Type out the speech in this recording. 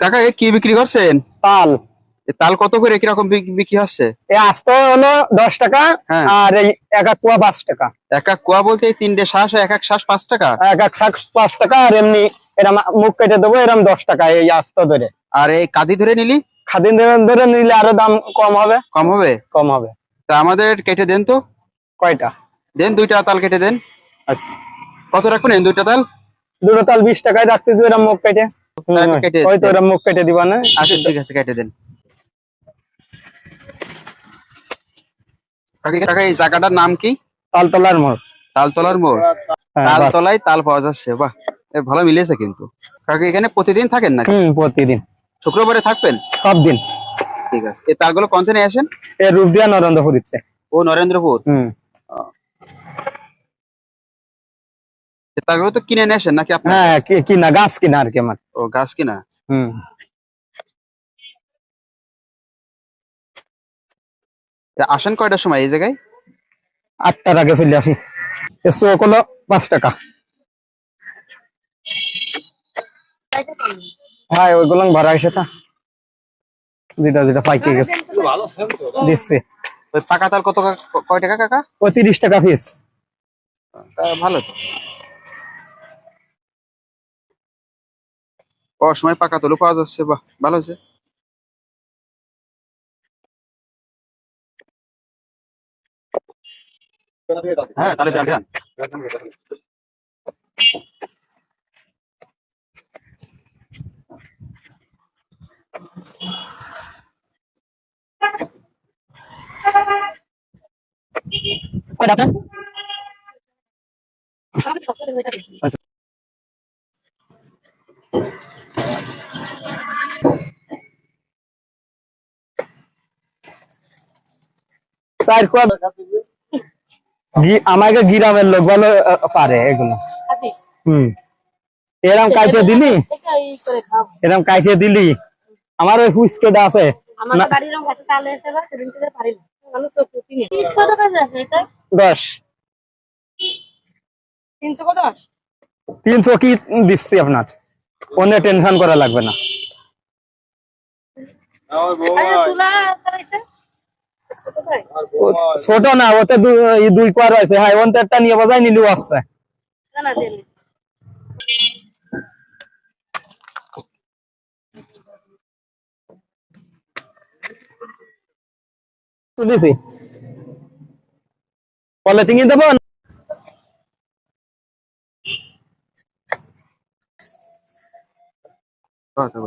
কাকা এ কি বিক্রি করছেন? তাল। তাল কত করে? কীরকম বিক- বিক্রি হচ্ছে? এই আস্ত হলো দশ টাকা হ্যাঁ। আর এই এক এক কুয়া পাঁচ টাকা। এক এক কোয়া বলতে এই তিনটে শ্বাস এক এক শ্বাস পাঁচ টাকা? এক এক শাক পাঁচ টাকা আর এমনি এরম মুখ কেটে দেবো এরম দশ টাকা এই আস্ত ধরে। আর এই কাদি ধরে নিলি? খাদিন ধরে ধরে নিলে আরও দাম কম হবে। কম হবে? কম হবে। তা আমাদের কেটে দেন তো। কয়টা? দেন দুইটা তাল কেটে দেন। আচ্ছা। কত রাখবেন? দুইটা তাল? দুটো তাল বিশ টাকায় রাখতেছি এরম মুখ কেটে। হয়তো এরম মুখ কেটে দিবা না? আচ্ছা ঠিক আছে কেটে দেন। কাকা কাকা এই জায়গাটার নাম কি? তালতলার মোড়। তালতলার মোড়। হ্যাঁ। তালতলায় তাল পাওয়া যাচ্ছে বাহ। ভালো মিলেছে কিন্তু। কাকা এখানে প্রতিদিন থাকেন নাকি? হুম প্রতিদিন। শুক্রবারে থাকবেন? সব দিন। ঠিক আছে। এই তালগুলো কন্থে আসেন? এ রূপদিয়া নরেন্দ্রপুরীতে। ও নরেন্দ্রপুর। হুম। তালগুলো তো কিনে নিয়ে আসেন নাকি আপনার? হ্যাঁ কি- কিনা গাছ কিনা আর কি আমার। ও গাছ কিনা? হুম। আসেন কয়টার সময় এই জায়গায়? আটটার আগে চলে আসি। চোখ হলো পাঁচ টাকা। হ্যাঁ ওইগুলো ভাড়া এসে তা। যেটা যেটা পাইকে গেছে। দিচ্ছে। ওই পাকা তাল কত কয় টাকা কাকা? ও তিরিশ টাকা ফিস তা ভালো। তো ও সময় পাকা তলু পাওয়া যাচ্ছে বাহ ভালো আছে হ্যাঁ তাহলে ডান। চার কোয়া আমাকে গ্রামের লোক বলো পারে এগুলো। হুম। এরম কাইটে দিলি? এরম কাইটে দিলি? আমার ওই হুইস্কেটা আছে দশ। তিনশো কি দিচ্ছি আপনার? অন্য টেনশন করা লাগবে না আরে তুলা করাইছে কত করে? ও- ছোট না ওতে দু- দুই কোয়ার আছে হ্যাঁ ওন একটা নিয়ে বাজাই নিলেও আসছে। পলিথিন দেবো কথা।